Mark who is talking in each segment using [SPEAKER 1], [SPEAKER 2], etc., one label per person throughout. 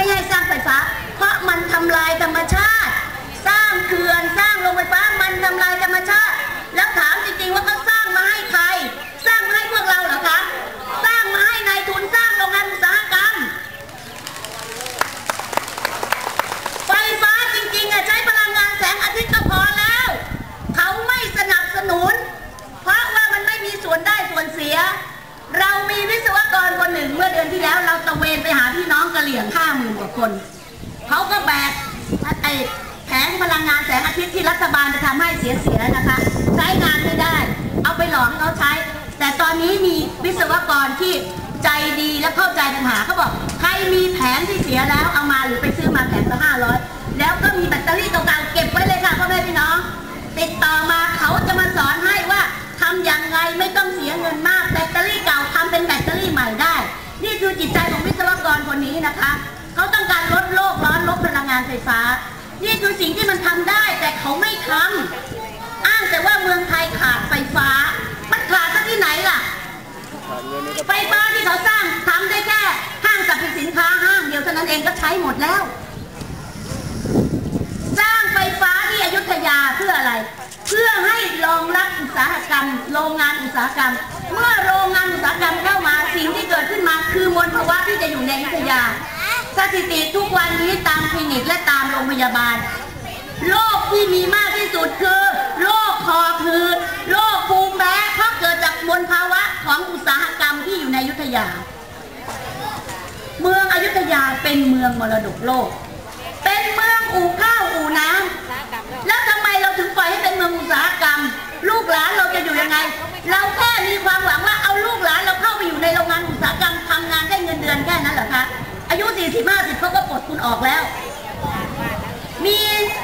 [SPEAKER 1] ไม่ให้สร้างไฟฟ้า เพราะมันทำลายธรรมชาติ สร้างเขื่อนสร้างโรงไฟฟ้ามันทำลายธรรมชาติ แล้วถามจริงๆว่าเขาสร้างมาให้ใคร สร้างมาให้พวกเราเหรอคะ สร้างมาให้นายทุนสร้างโรงงานอุตสาหกรรม ไฟฟ้าจริงๆอะใช้พลังงานแสงอาทิตย์ก็พอแล้ว เขาไม่สนับสนุน เพราะว่ามันไม่มีส่วนได้ส่วนเสีย เรามีวิศวกรคนหนึ่งเมื่อเดือนที่แล้วเราตะเวนไปหาพี่น้องกะเหลี่ยงห้าหมื่นกว่า คน เขาก็แบกไอ้แผงพลังงานแสงอาทิตย์ที่รัฐบาลจะทำให้เสียๆนะคะ ใช้งานไม่ได้ เอาไปหลอกให้เขาใช้ แต่ตอนนี้มีวิศวกรที่ใจดีและเข้าใจปัญหาเขาบอกใครมีแผงที่เสียแล้วเอามาหรือไปซื้อมาแผงละห้าร้อยแล้วก็มีแบตเตอรี่เก่าๆเก็บไว้เลยค่ะพ่อแม่พี่น้อง ติดต่อมาเขาจะมาสอนให้ว่าทำอย่างไรไม่ต้องเสียเงินมากแบตเตอรี่เก่าทำเป็นแบตเตอรี่ใหม่ได้ นี่คือจิตใจของวิศวกรคนนี้นะคะ ลังงานไฟฟ้า นี่คือสิ่งที่มันทำได้แต่เขาไม่ทำอ้างแต่ว่าเมืองไทยขาดไฟฟ้า มันขาดซะที่ไหนล่ะ ไฟฟ้าที่เขาสร้างทำได้แค่ห้างสรรพสินค้าห้างเดียวเท่านั้นเองก็ใช้หมดแล้ว สร้างไฟฟ้าที่อยุธยาเพื่ออะไร เพื่อให้รองรับอุตสาหกรรม โรงงานอุตสาหกรรม เมื่อโรงงานอุตสาหกรรมเข้ามาสิ่งที่เกิดขึ้นมาคือมลภาวะที่จะอยู่ในอยุธยา สถิติทุกวันนี้ตามคลินิกและตามโรงพยาบาล โรคที่มีมากที่สุดคือโรคคอหืดโรคภูมิแพ้เพราะเกิดจากมลภาวะของอุตสาหกรรมที่อยู่ในอยุธยา เมืองอยุธยาเป็นเมืองมรดกโลก เป็นเมืองอู่ข้าวอู่น้ำแล้วทำไมเราถึงปล่อยให้เป็นเมืองอุตสาหกรรม ลูกหลานเราจะอยู่ยังไง เรา อายุ40 50เขาก็ปลดคุณออกแล้ว มี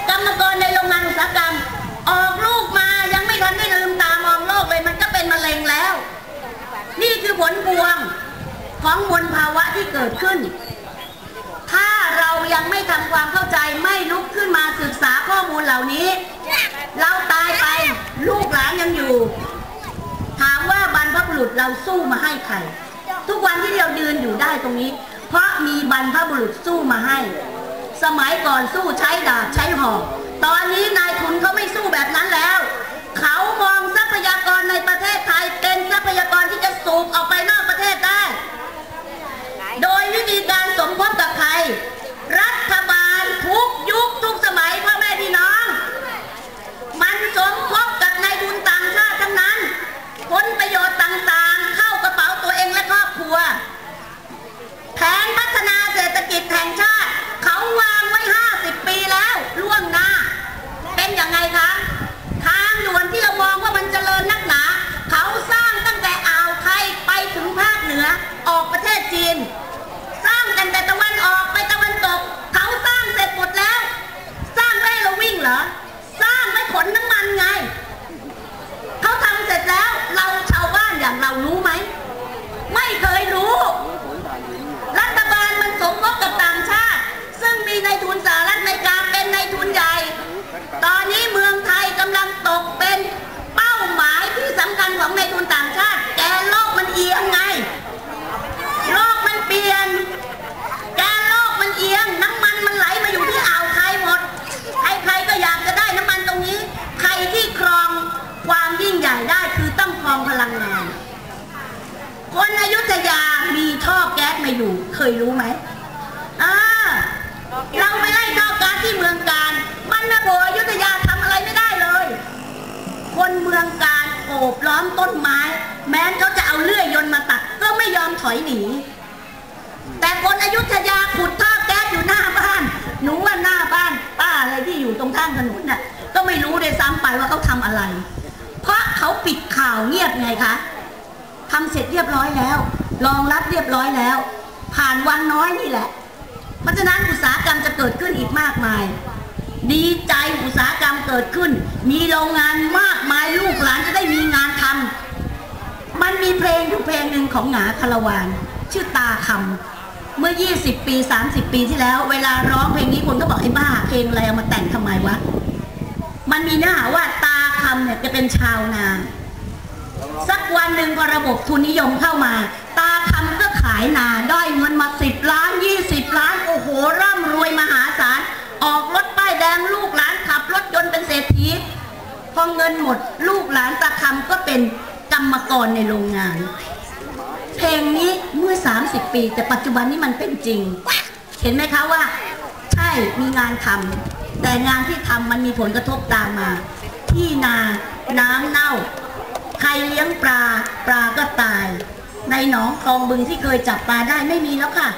[SPEAKER 1] กรรมกรในโรงงานอุตสาหกรรม ออกลูกมายังไม่ทันได้ลืมตามองโลกเลยมันก็เป็นมะเร็งแล้ว นี่คือผลพวงของมลภาวะที่เกิดขึ้น ถ้าเรายังไม่ทำความเข้าใจไม่ลุกขึ้นมาศึกษาข้อมูลเหล่านี้ เราตายไปลูกหลานยังอยู่ ถามว่าบรรพบุรุษเราสู้มาให้ใคร ทุกวันที่เรายืนอยู่ได้ตรงนี้ เพราะมีบรรพบุรุษสู้มาให้ สมัยก่อนสู้ใช้ดาบใช้หอกตอนนี้นะยทุนเขาไม่สู้แบบนั้นแล้ว เขามองทรัพยากรในประเทศไทยเป็นทรัพยากรที่จะสูบออกไปนอกประเทศได้ โดยวิธีการสมคบกับใคร รัฐบาลทุกยุคทุกสมัยพ่อแม่พี่น้อง มันสมคบกับนายทุนต่างชาติทั้งนั้น ผลประโยชน์ต่างๆ เข้ากระเป๋าตัวเองและครอบครัว แผนพัฒนาเศรษฐกิจแห่งชาติ เขาวางไว้ 50 ปีแล้วล่วงหน้า เป็นยังไงคะ ทางด่วนที่เรามองว่ามันเจริญนักหนา เขาสร้างตั้งแต่อ่าวไทยไปถึงภาคเหนือ ออกประเทศจีน สร้างกันแต่ตะวันออกไปตะวันตก เขาสร้างเสร็จหมดแล้ว สร้างไว้ให้เราวิ่งเหรอ สร้างไว้ขนน้ำมันไง เขาทำเสร็จแล้ว เราชาวบ้านอย่างเรารู้ไหม ไม่เคยรู้ รัฐบาลมันสมคบกับต่างชาติ ซึ่งมีนายทุนสหรัฐอเมริกาเป็นนายทุนใหญ่ ตอนนี้เมืองไทยกำลังตกเป็นเป้าหมายที่สำคัญของนายทุนต่างชาติ แกนโลกมันเอียงไง โลกมันเปลี่ยน แกนโลกมันเอียง น้ำมันมันไหลมาอยู่ที่อ่าวไทยหมด ใครๆก็อยากจะได้น้ำมันตรงนี้ ใครที่ครองความยิ่งใหญ่ได้คือต้องครองพลังงาน คนอยุธยามีท่อแก๊สมาอยู่ เคยรู้ไหมอ่าเราไปไล่ท่อแก๊สที่เมืองการมันนะโบอยุธยาทำอะไรไม่ได้เลย คนเมืองการโอบล้อมต้นไม้ แม้นเขาจะเอาเลื่อยยนต์มาตัดก็ไม่ยอมถอยหนี แต่คนอยุธยาขุดท่อแก๊สอยู่หน้าบ้าน หนูว่าหน้าบ้านป้าอะไรที่อยู่ตรงข้างถนนน่ะ ก็ไม่รู้เลยซ้ำไปว่าเขาทำอะไร เพราะเขาปิดข่าวเงียบไงคะทำเสร็จเรียบร้อยแล้ว รองรับเรียบร้อยแล้ว ผ่านวันน้อยนี่แหละ เพราะฉะนั้นอุตสาหกรรมจะเกิดขึ้นอีกมากมาย ดีใจอุตสาหกรรมเกิดขึ้น มีโรงงานมากมายลูกหลานจะได้มีงานทำมันมีเพลงอยู่เพลงหนึ่งของหงาคารวานชื่อตาคำเมื่อ 20 ปี 30 ปีที่แล้ว เวลาร้องเพลงนี้คนก็บอกไอ้บ้าเพลงอะไรเอามาแต่งทำไมวะมันมีเนื้อหาว่าตาคำเนี่ยจะเป็นชาวนา สักวันหนึ่งพอระบบทุนนิยมเข้ามา ตาคำก็ายนาได้เงินมาสิบล้านยี่สิบล้าน โอ้โห ร่ำรวยมหาศาล ออกรถป้ายแดงลูกหลานขับรถยนต์เป็นเศรษฐีพอเงินหมดลูกหลานตาคำก็เป็นกรรมกรในโรงงาน เพลงนี้เมื่อ 30 ปี แต่ปัจจุบันนี้มันเป็นจริง เห็นไหมคะว่า ใช่มีงานทำแต่งานที่ทำมันมีผลกระทบตามมา ที่นาน้ำเน่าใครเลี้ยงปลาปลาก็ตาย ในหนองคลองบึงที่เคยจับปลาได้ไม่มีแล้วค่ะ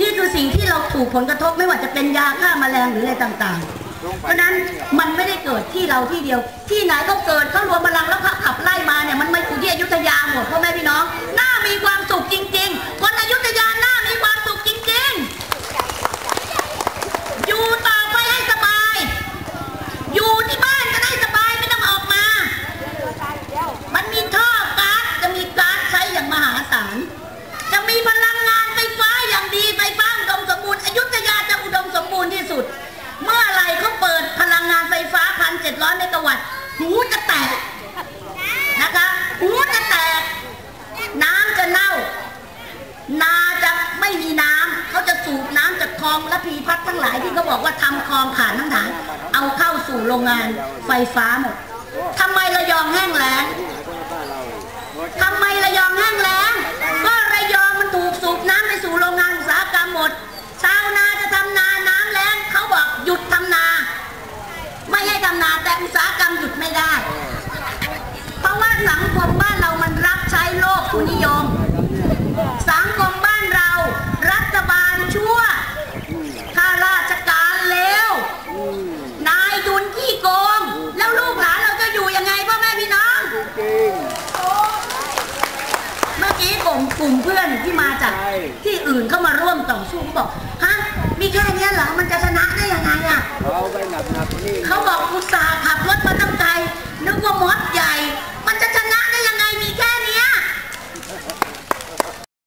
[SPEAKER 1] นี่คือสิ่งที่เราถูกผลกระทบไม่ว่าจะเป็นยาฆ่าแมลงหรืออะไรต่างๆ เพราะนั้นมันไม่ได้เกิดที่เราที่เดียว ที่ไหนก็เกิดเขารวมพลังแล้วเขาขับไล่มาเนี่ยมันไม่อยู่ที่อยุธยาหมดพ่อแม่พี่น้องน่ามีความสุขจริงๆ คนอยุธยาน่ามีความสุขจริง ๆ อยู่ต่อไปให้สบาย อยู่ที่บ้านจะได้สบายไม่ต้องออกมา มันมีท่อก๊าซจะมีก๊าซใช้อย่างมหาศาล จะมีพลังงานไฟฟ้าอย่างดีไฟฟ้าอุดมสมบูรณ์อยุธยาจะอุดมสมบูรณ์ที่สุด เมื่อไหรเขาเปิดพลังงานไฟฟ้าพันเจ็ด ร้อนในตะวันหูจะแตกนะคะหูจะแตก น้ำจะเน่า นาจะไม่มีน้ำเขาจะสูบน้ำจากคลองและพีพัดทั้งหลายที่เขาบอกว่าทำคลองผ่านทั้งฐาน เอาเข้าสู่โรงงานไฟฟ้าหมดทำไมระยองแห้งแล้ง่อสู้เขาบอกฮะมีแค่นี้เหรอมันจะชนะได้ยังไงอะเขาไปหนักหนักนี่เขาบอกกุสาห์ขับรถมาตั้งไกลนึกว่ามอ